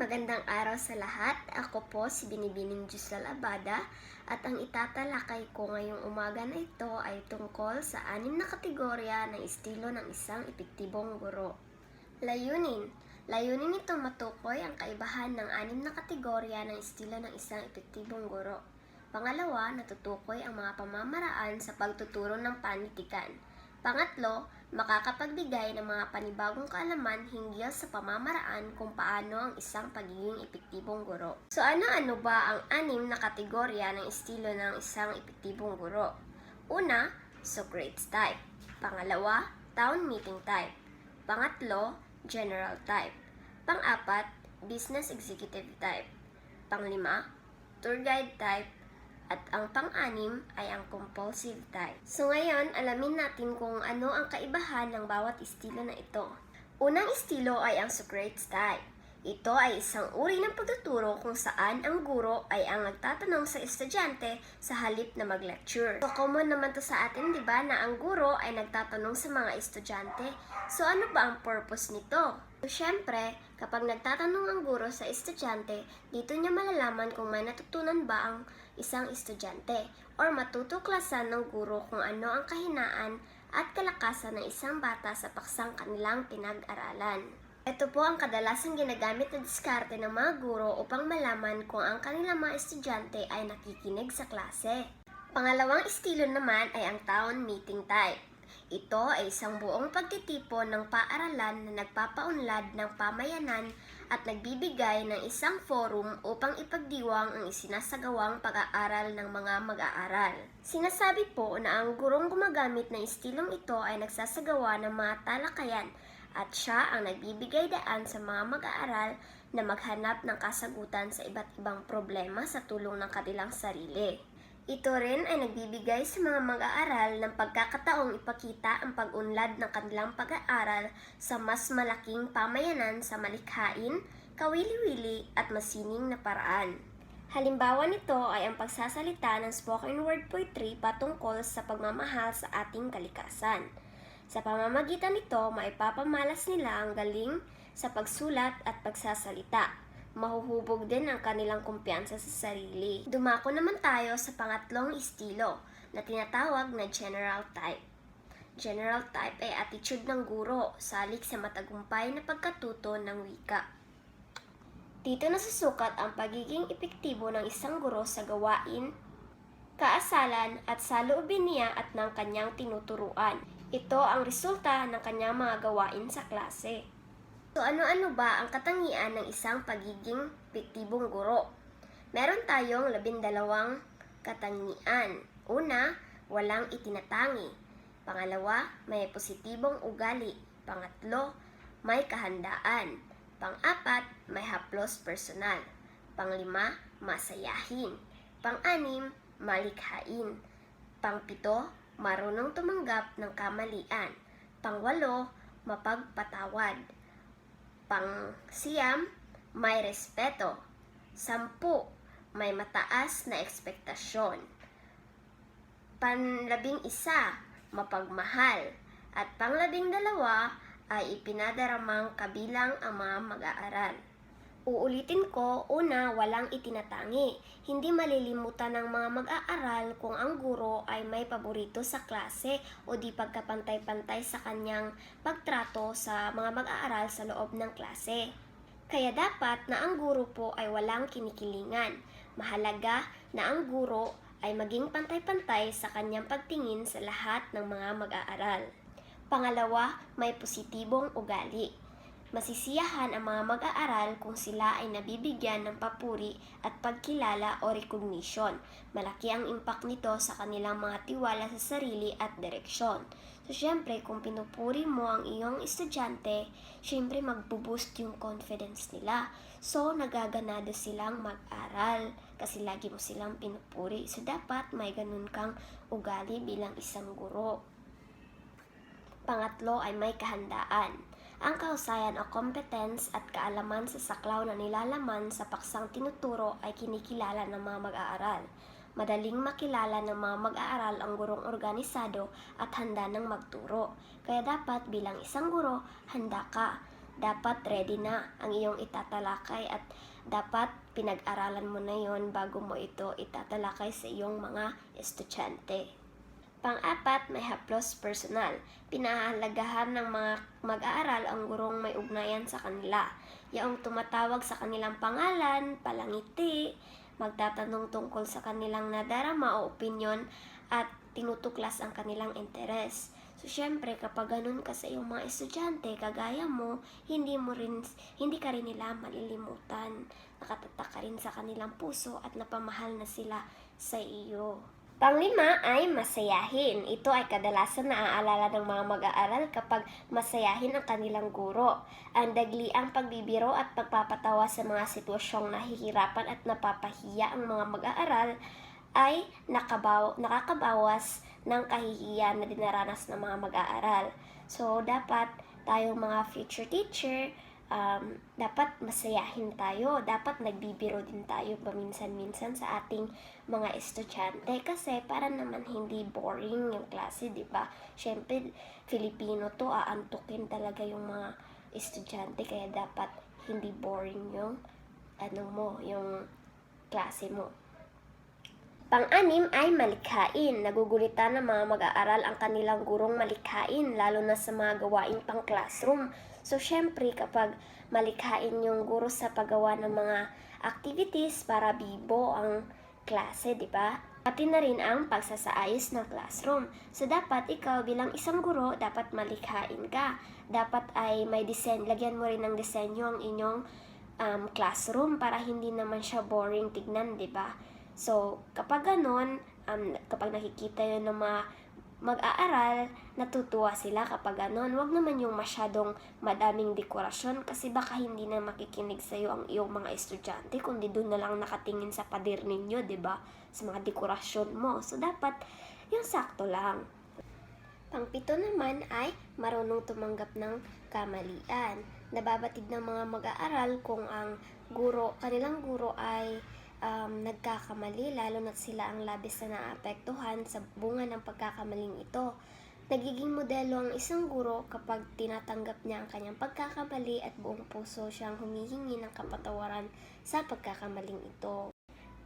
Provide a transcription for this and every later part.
Magandang araw sa lahat. Ako po si Binibining Giselle Abada at ang itatalakay ko ngayong umaga na ito ay tungkol sa anim na kategorya ng estilo ng isang epektibong guro. Layunin. Layunin nito matukoy ang kaibahan ng anim na kategorya ng estilo ng isang epektibong guro. Pangalawa, natutukoy ang mga pamamaraan sa pagtuturo ng panitikan. Pangatlo, makakapagbigay ng mga panibagong kaalaman hinggil sa pamamaraan kung paano ang isang pagiging epektibong guro. So ano-ano ba ang anim na kategorya ng estilo ng isang epektibong guro? Una, Socrates type. Pangalawa, town meeting type. Pangatlo, general type. Pang-apat, business executive type. Panglima, tour guide type. At ang pang-anim ay ang compulsive type. So ngayon, alamin natin kung ano ang kaibahan ng bawat estilo na ito. Unang estilo ay ang Socrates type. Ito ay isang uri ng pagtuturo kung saan ang guro ay ang nagtatanong sa estudyante sa halip na mag-lecture. So common naman to sa atin, di ba, na ang guro ay nagtatanong sa mga estudyante. So ano ba ang purpose nito? So, syempre, kapag nagtatanong ang guro sa estudyante, dito niya malalaman kung may natutunan ba ang isang estudyante or matutuklasan ng guro kung ano ang kahinaan at kalakasan ng isang bata sa paksang kanilang pinag-aralan. Ito po ang kadalasang ginagamit na diskarte ng mga guro upang malaman kung ang kanilang mga estudyante ay nakikinig sa klase. Pangalawang estilo naman ay ang town meeting type. Ito ay isang buong pagtitipon ng paaralan na nagpapaunlad ng pamayanan at nagbibigay ng isang forum upang ipagdiwang ang isinasagawang pag-aaral ng mga mag-aaral. Sinasabi po na ang gurong gumagamit ng estilong ito ay nagsasagawa ng mga talakayan at siya ang nagbibigay daan sa mga mag-aaral na maghanap ng kasagutan sa iba't ibang problema sa tulong ng kanilang sarili. Ito rin ay nagbibigay sa mga mag-aaral ng pagkakataong ipakita ang pag-unlad ng kanilang pag-aaral sa mas malaking pamayanan sa malikhain, kawili-wili at masining na paraan. Halimbawa nito ay ang pagsasalita ng spoken word poetry patungkol sa pagmamahal sa ating kalikasan. Sa pamamagitan nito, maipapamalas nila ang galing sa pagsulat at pagsasalita mahuhubog din ang kanilang kumpiyansa sa sarili. Dumako naman tayo sa pangatlong estilo na tinatawag na general type. General type ay attitude ng guro salik sa matagumpay na pagkatuto ng wika. Dito nasusukat ang pagiging epektibo ng isang guro sa gawain, kaasalan at saloobin niya at ng kanyang tinuturuan. Ito ang resulta ng kanyang mga gawain sa klase. So ano-ano ba ang katangian ng isang pagiging epektibong guro? Meron tayong labindalawang katangian. Una, walang itinatangi. Pangalawa, may positibong ugali. Pangatlo, may kahandaan. Pang-apat, may haplos personal. Panglima, masayahin. Pang-anim, malikhain. Pangpito, marunong tumanggap ng kamalian. Pangwalo, mapagpatawad. Pang siyam, may respeto. Sampu, may mataas na ekspektasyon. Panlabing isa, mapagmahal. At panglabing dalawa ay ipinadaramang kabilang ang mga mag-aaral. Uulitin ko, una, walang itinatangi. Hindi malilimutan ng mga mag-aaral kung ang guro ay may paborito sa klase o di pagkapantay-pantay sa kanyang pagtrato sa mga mag-aaral sa loob ng klase. Kaya dapat na ang guro po ay walang kinikilingan. Mahalaga na ang guro ay maging pantay-pantay sa kanyang pagtingin sa lahat ng mga mag-aaral. Pangalawa, may positibong ugali. Masisiyahan ang mga mag-aaral kung sila ay nabibigyan ng papuri at pagkilala o recognition. Malaki ang impact nito sa kanilang mga tiwala sa sarili at direksyon. So, syempre, kung pinupuri mo ang iyong estudyante, syempre magbo-boost yung confidence nila. So, nagaganado silang mag-aral kasi lagi mo silang pinupuri. So, dapat may ganun kang ugali bilang isang guro. Pangatlo ay may kahandaan. Ang kahusayan o competence at kaalaman sa saklaw na nilalaman sa paksang tinuturo ay kinikilala ng mga mag-aaral. Madaling makilala ng mga mag-aaral ang gurong organisado at handa ng magturo. Kaya dapat bilang isang guro, handa ka. dapat ready na ang iyong itatalakay at dapat pinag-aralan mo na yon bago mo ito itatalakay sa iyong mga estudyante. Pang-apat, may haplos personal. Pinahalagahan ng mga mag-aaral ang gurong may ugnayan sa kanila. Yaong tumatawag sa kanilang pangalan, palangiti, magtatanong tungkol sa kanilang nadarama o opinyon at tinutuklas ang kanilang interes. So, syempre, kapag ganun ka sa iyong mga estudyante, kagaya mo, hindi mo rin, hindi ka rin nila malilimutan. Nakatatak ka rin sa kanilang puso at napamahal na sila sa iyo. Panglima ay masayahin. Ito ay kadalasan naaalala ng mga mag-aaral kapag masayahin ang kanilang guro. Ang dagliang pagbibiro at pagpapatawa sa mga sitwasyong nahihirapan at napapahiya ang mga mag-aaral ay nakabaw, nakakabawas ng kahihiyan na dinaranas ng mga mag-aaral. So, dapat tayong mga future teacher, um, dapat masayahin tayo. Dapat nagbibiro din tayo paminsan-minsan sa ating mga estudyante kasi para naman hindi boring yung klase, di ba? Siyempre, Filipino to, aantukin talaga yung mga estudyante kaya dapat hindi boring yung ano mo, yung klase mo. Pang-anim ay malikhain. Nagugulitan ng mga mag-aaral ang kanilang gurong malikhain, lalo na sa mga gawaing pang classroom. So, syempre, kapag malikhain yung guro sa paggawa ng mga activities para bibo ang klase, di ba? Pati na rin ang pagsasaayos ng classroom. So, dapat ikaw bilang isang guro, dapat malikhain ka. Dapat ay may design, lagyan mo rin ng disenyo ang inyong um, classroom para hindi naman siya boring tignan, di ba? So, kapag ganon, um, kapag nakikita yun ng mga mag-aaral, natutuwa sila kapag ganon. Huwag naman yung masyadong madaming dekorasyon kasi baka hindi na makikinig sa'yo ang iyong mga estudyante kundi doon na lang nakatingin sa pader ninyo, ba Sa mga dekorasyon mo. So, dapat yung sakto lang. Pangpito naman ay marunong tumanggap ng kamalian. Nababatid ng mga mag-aaral kung ang guro, kanilang guro ay um, nagkakamali, lalo na sila ang labis na naapektuhan sa bunga ng pagkakamaling ito. Nagiging modelo ang isang guro kapag tinatanggap niya ang kanyang pagkakamali at buong puso siyang humihingi ng kapatawaran sa pagkakamaling ito.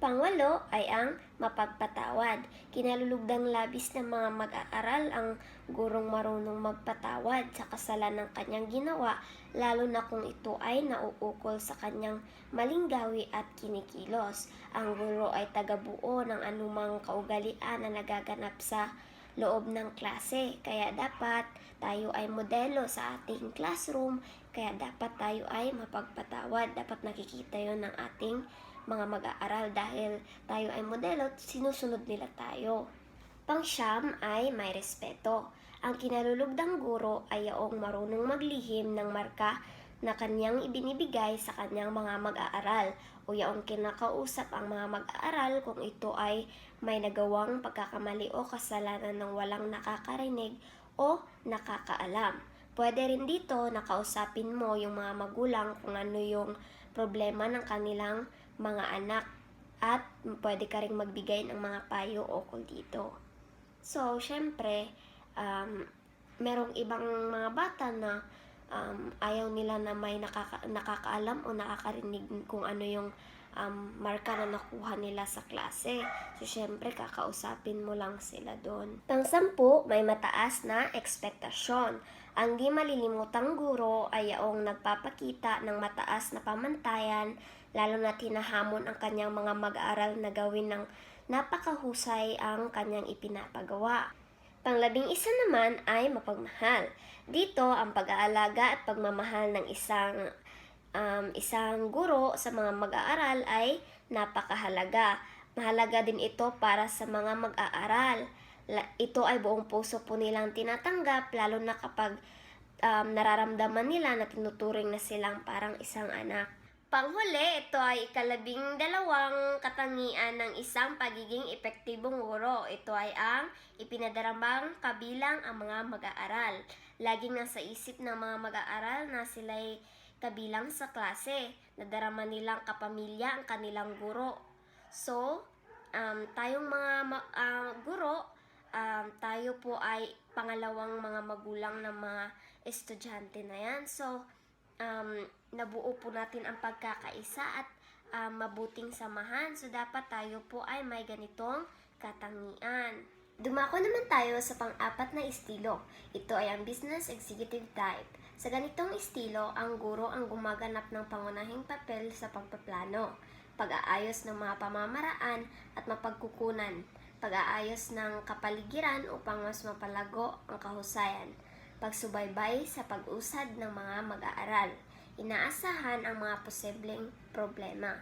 Pangwalo ay ang mapagpatawad. Kinalulugdang labis ng mga mag-aaral ang gurong marunong magpatawad sa kasalanan ng kanyang ginawa, lalo na kung ito ay nauukol sa kanyang maling gawi at kinikilos. Ang guro ay tagabuo ng anumang kaugalian na nagaganap sa loob ng klase. Kaya dapat tayo ay modelo sa ating classroom, kaya dapat tayo ay mapagpatawad. Dapat nakikita yon ng ating mga mag-aaral dahil tayo ay modelo, sinusunod nila tayo. Pangsyam ay may respeto. Ang kinalulugdang guro ay yaong marunong maglihim ng marka na kanyang ibinibigay sa kanyang mga mag-aaral o yaong kinakausap ang mga mag-aaral kung ito ay may nagawang pagkakamali o kasalanan ng walang nakakarinig o nakakaalam. Pwede rin dito nakausapin mo yung mga magulang kung ano yung problema ng kanilang mga anak at pwede ka rin magbigay ng mga payo ukol dito. So, syempre, um, merong ibang mga bata na um, ayaw nila na may nakaka- nakakaalam o nakakarinig kung ano yung um, marka na nakuha nila sa klase. So, syempre, kakausapin mo lang sila doon. Pang-sampu, may mataas na ekspektasyon. Ang di malilimutang guro ay yaong nagpapakita ng mataas na pamantayan, lalo na tinahamon ang kanyang mga mag-aaral na gawin ng napakahusay ang kanyang ipinapagawa. Panglabing isa naman ay mapagmahal. Dito, ang pag-aalaga at pagmamahal ng isang um, isang guro sa mga mag-aaral ay napakahalaga. Mahalaga din ito para sa mga mag-aaral. Ito ay buong puso po nilang tinatanggap, lalo na kapag um, nararamdaman nila na tinuturing na silang parang isang anak. Panghuli, ito ay ikalabing dalawang katangian ng isang pagiging epektibong guro. Ito ay ang ipinadaramang kabilang ang mga mag-aaral. Laging nasa isip ng mga mag-aaral na sila'y kabilang sa klase. Nadarama nilang kapamilya ang kanilang guro. So, um, tayong mga ah, guro, um, tayo po ay pangalawang mga magulang ng mga estudyante na yan. So, um, nabuo po natin ang pagkakaisa at um, mabuting samahan. So, dapat tayo po ay may ganitong katangian. Dumako naman tayo sa pang-apat na estilo. Ito ay ang business executive type. Sa ganitong estilo, ang guro ang gumaganap ng pangunahing papel sa pagpaplano, pag-aayos ng mga pamamaraan at mapagkukunan, pag-aayos ng kapaligiran upang mas mapalago ang kahusayan, pagsubaybay sa pag-usad ng mga mag-aaral, inaasahan ang mga posibleng problema.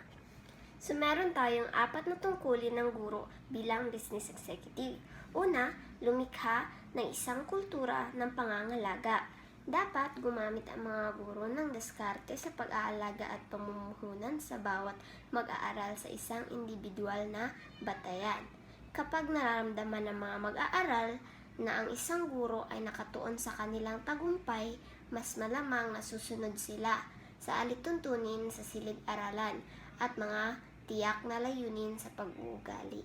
So, meron tayong apat na tungkulin ng guro bilang business executive. Una, lumikha ng isang kultura ng pangangalaga. Dapat gumamit ang mga guro ng diskarte sa pag-aalaga at pamumuhunan sa bawat mag-aaral sa isang individual na batayan. Kapag nararamdaman ng mga mag-aaral na ang isang guro ay nakatuon sa kanilang tagumpay, mas malamang nasusunod sila sa alituntunin sa silid-aralan at mga tiyak na layunin sa pag-uugali.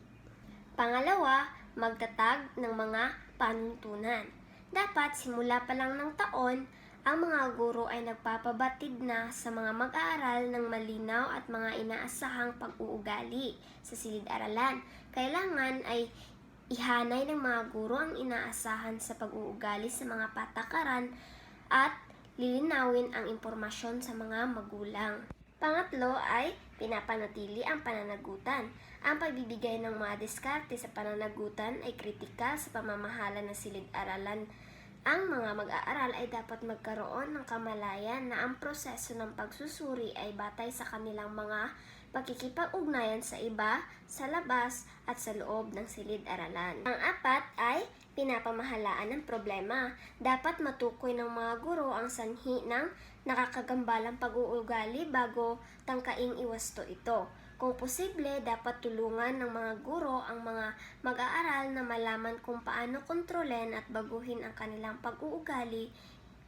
Pangalawa, magtatag ng mga panuntunan. Dapat simula pa lang ng taon, ang mga guro ay nagpapabatid na sa mga mag-aaral ng malinaw at mga inaasahang pag-uugali sa silid-aralan. Kailangan ay ihanay ng mga guro ang inaasahan sa pag-uugali sa mga patakaran at lilinawin ang impormasyon sa mga magulang. Pangatlo ay pinapanatili ang pananagutan. Ang pagbibigay ng mga diskarte sa pananagutan ay kritikal sa pamamahala ng silid-aralan. Ang mga mag-aaral ay dapat magkaroon ng kamalayan na ang proseso ng pagsusuri ay batay sa kanilang mga pakikipag-ugnayan sa iba, sa labas, at sa loob ng silid-aralan. Ang apat ay pinapamahalaan ng problema. Dapat matukoy ng mga guro ang sanhi ng nakakagambalang pag-uugali bago tangkaing iwasto ito. Kung posible, dapat tulungan ng mga guro ang mga mag-aaral na malaman kung paano kontrolin at baguhin ang kanilang pag-uugali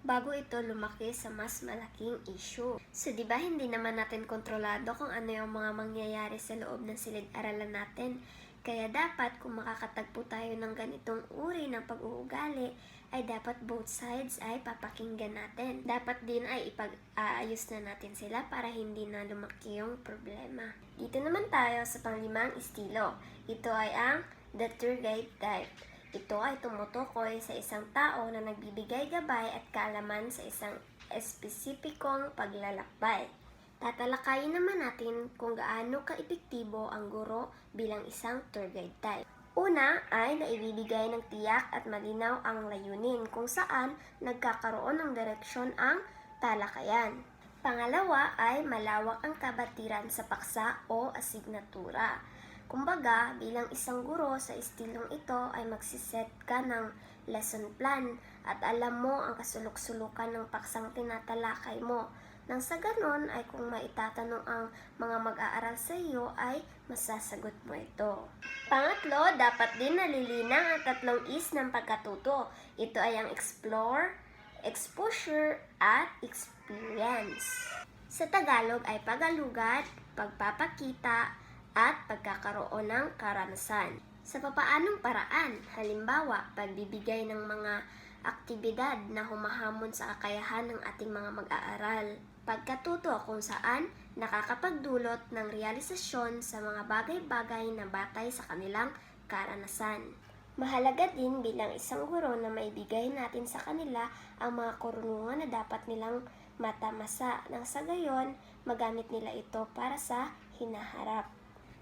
bago ito lumaki sa mas malaking issue. So, di ba hindi naman natin kontrolado kung ano yung mga mangyayari sa loob ng silid-aralan natin? Kaya dapat kung makakatagpo tayo ng ganitong uri ng pag-uugali, ay dapat both sides ay papakinggan natin. Dapat din ay ipag-aayos na natin sila para hindi na lumaki yung problema. Dito naman tayo sa panglimang estilo. Ito ay ang the tour guide type. Ito ay tumutukoy sa isang tao na nagbibigay gabay at kaalaman sa isang espesipikong paglalakbay. Tatalakayin naman natin kung gaano ka-epektibo ang guro bilang isang tour guide type. Una ay naibibigay ng tiyak at malinaw ang layunin kung saan nagkakaroon ng direksyon ang talakayan. Pangalawa ay malawak ang kabatiran sa paksa o asignatura. Kumbaga, bilang isang guro sa estilong ito ay magsiset ka ng lesson plan at alam mo ang kasulok-sulukan ng paksang tinatalakay mo. Nang sa ganon ay kung maitatanong ang mga mag-aaral sa iyo ay masasagot mo ito. Pangatlo, dapat din nalilinang ang tatlong is ng pagkatuto. Ito ay ang explore, exposure, at experience. Sa Tagalog ay pagalugat, pagpapakita, at pagkakaroon ng karanasan. Sa papaanong paraan, halimbawa, pagbibigay ng mga aktibidad na humahamon sa kakayahan ng ating mga mag-aaral. Pagkatuto kung saan nakakapagdulot ng realisasyon sa mga bagay-bagay na batay sa kanilang karanasan. Mahalaga din bilang isang guro na maibigay natin sa kanila ang mga karunungan na dapat nilang matamasa nang sa gayon magamit nila ito para sa hinaharap.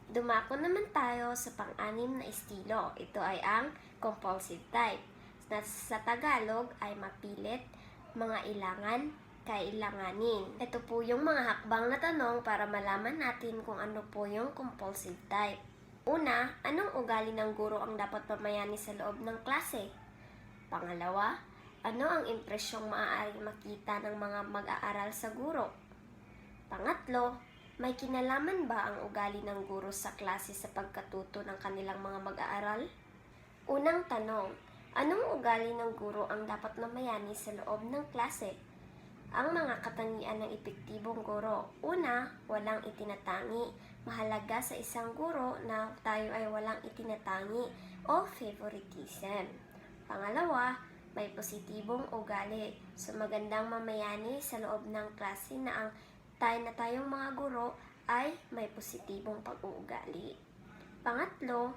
Dumako naman tayo sa pang-anim na estilo. Ito ay ang compulsive type. Na sa Tagalog ay mapilit, mga ilangan, kailanganin. Ito po yung mga hakbang na tanong para malaman natin kung ano po yung compulsive type. Una, anong ugali ng guro ang dapat pamayani sa loob ng klase? Pangalawa, ano ang impresyong maaaring makita ng mga mag-aaral sa guro? Pangatlo, may kinalaman ba ang ugali ng guro sa klase sa pagkatuto ng kanilang mga mag-aaral? Unang tanong, anong ugali ng guro ang dapat mamayani sa loob ng klase? Ang mga katangian ng epektibong guro. Una, walang itinatangi. Mahalaga sa isang guro na tayo ay walang itinatangi o favoritism. Pangalawa, may positibong ugali. So magandang mamayani sa loob ng klase na ang tayo na tayong mga guro ay may positibong pag-uugali. Pangatlo,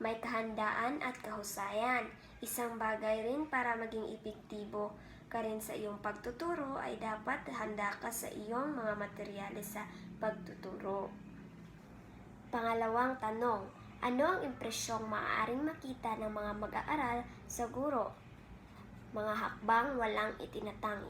may kahandaan at kahusayan. Isang bagay rin para maging epektibo ka rin sa iyong pagtuturo ay dapat handa ka sa iyong mga materyales sa pagtuturo. Pangalawang tanong, ano ang impresyong maaaring makita ng mga mag-aaral sa guro? Mga hakbang walang itinatangi.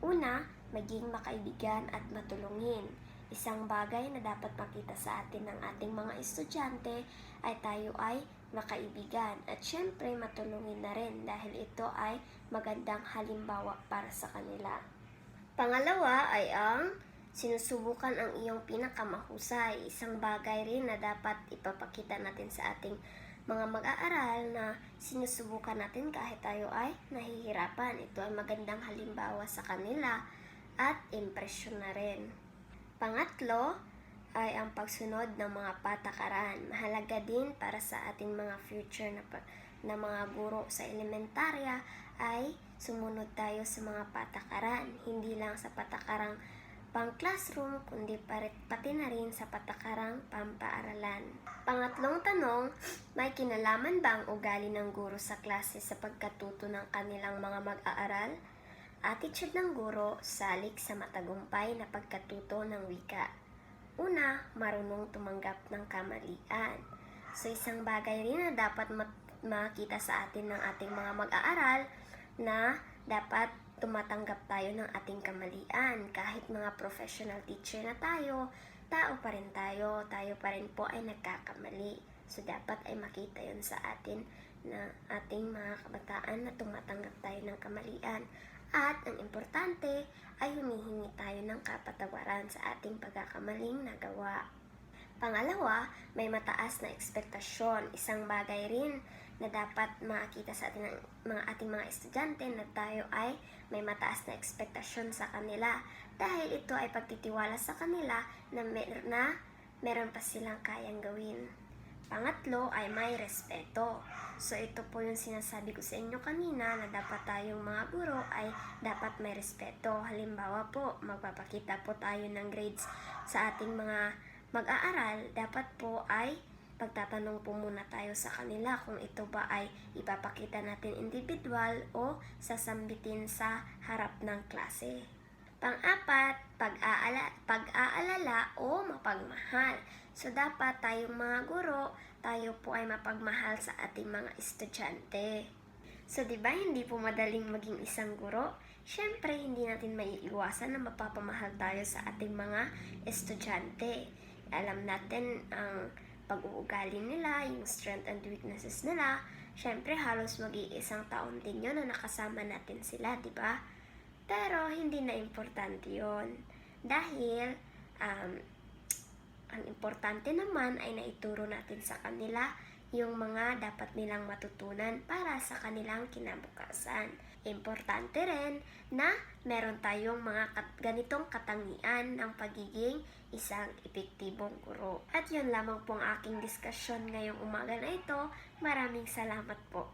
Una, maging makaibigan at matulungin. Isang bagay na dapat makita sa atin ng ating mga estudyante ay tayo ay makaibigan at syempre matulungin na rin dahil ito ay magandang halimbawa para sa kanila. Pangalawa ay ang sinusubukan ang iyong pinakamahusay. Isang bagay rin na dapat ipapakita natin sa ating mga mag-aaral na sinusubukan natin kahit tayo ay nahihirapan. Ito ay magandang halimbawa sa kanila at impresyon na rin. Pangatlo ay ang pagsunod ng mga patakaran. Mahalaga din para sa ating mga future na, na mga guro sa elementarya ay sumunod tayo sa mga patakaran. Hindi lang sa patakarang pang classroom, kundi pati na rin sa patakarang pampaaralan. Pangatlong tanong, may kinalaman ba ang ugali ng guro sa klase sa pagkatuto ng kanilang mga mag-aaral? Attitude ng guro salik sa matagumpay na pagkatuto ng wika. Una, marunong tumanggap ng kamalian. So isang bagay rin na dapat makita sa atin ng ating mga mag-aaral na dapat tumatanggap tayo ng ating kamalian. Kahit mga professional teacher na tayo, tao pa rin tayo, tayo pa rin po ay nagkakamali. So dapat ay makita yon sa atin na ating mga kabataan na tumatanggap tayo ng kamalian. At ang importante ay humihingi ng kapatawaran sa ating pagkakamaling nagawa. Pangalawa, may mataas na ekspektasyon. Isang bagay rin na dapat makita sa ating mga ating mga estudyante na tayo ay may mataas na ekspektasyon sa kanila dahil ito ay pagtitiwala sa kanila na, mer- na meron pa silang kayang gawin. Pangatlo ay may respeto. So ito po yung sinasabi ko sa inyo kanina na dapat tayong mga guro ay dapat may respeto. Halimbawa po, magpapakita po tayo ng grades sa ating mga mag-aaral. Dapat po ay pagtatanong po muna tayo sa kanila kung ito ba ay ipapakita natin individual o sasambitin sa harap ng klase. Pang-apat, pag-aala, pag-aalala o mapagmahal. So, dapat tayong mga guro, tayo po ay mapagmahal sa ating mga estudyante. So, di ba hindi po madaling maging isang guro? Siyempre, hindi natin maiiwasan na mapapamahal tayo sa ating mga estudyante. Alam natin ang pag-uugali nila, yung strength and weaknesses nila. Siyempre, halos mag-iisang taon din yun na nakasama natin sila, di ba? Pero, hindi na importante yon Dahil, um, ang importante naman ay naituro natin sa kanila yung mga dapat nilang matutunan para sa kanilang kinabukasan. Importante rin na meron tayong mga kat- ganitong katangian ng pagiging isang epektibong guro. At yun lamang pong aking diskusyon ngayong umaga na ito. Maraming salamat po.